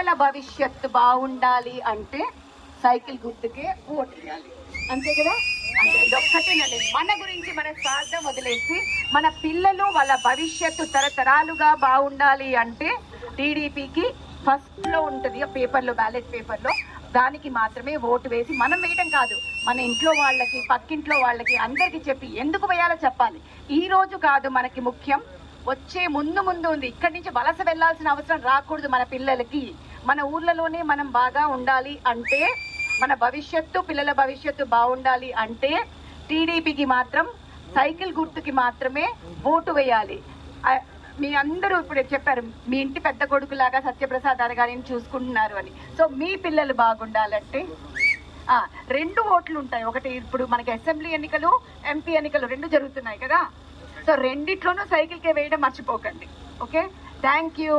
పిల్లల భవిష్యత్తు బాగుండాలి అంటే సైకిల్ గుర్తుకే ఓటు వేయాలి. అంతే కదా? ఒక్కటేనండి మన గురించి మన స్వార్థం వదిలేసి మన పిల్లలు వాళ్ళ భవిష్యత్తు తరతరాలుగా బాగుండాలి అంటే టీడీపీకి ఫస్ట్లో ఉంటుంది పేపర్లో బ్యాలెట్ పేపర్లో. దానికి మాత్రమే ఓటు వేసి మనం వేయడం కాదు. మన ఇంట్లో వాళ్ళకి పక్కింట్లో వాళ్ళకి అందరికీ చెప్పి ఎందుకు వేయాలో చెప్పాలి. ఈ రోజు కాదు మనకి ముఖ్యం. వచ్చే ముందు ముందు ఉంది. ఇక్కడి నుంచి వలస వెళ్ళాల్సిన అవసరం రాకూడదు మన పిల్లలకి. మన ఊర్లలోనే మనం బాగా ఉండాలి అంటే మన భవిష్యత్తు పిల్లల భవిష్యత్తు బాగుండాలి అంటే టీడీపీకి మాత్రం సైకిల్ గుర్తుకి మాత్రమే ఓటు వేయాలి. మీ అందరూ ఇప్పుడు చెప్పారు మీ ఇంటి పెద్ద కొడుకులాగా సత్యప్రసాద్ గారిని చూసుకుంటున్నారు అని. సో మీ పిల్లలు బాగుండాలంటే రెండు ఓట్లు ఉంటాయి. ఒకటి ఇప్పుడు మనకి అసెంబ్లీ ఎన్నికలు ఎంపీ ఎన్నికలు రెండు జరుగుతున్నాయి కదా. సో రెండిట్లోనూ సైకిల్కే వేయడం మర్చిపోకండి. ఓకే? Thank you.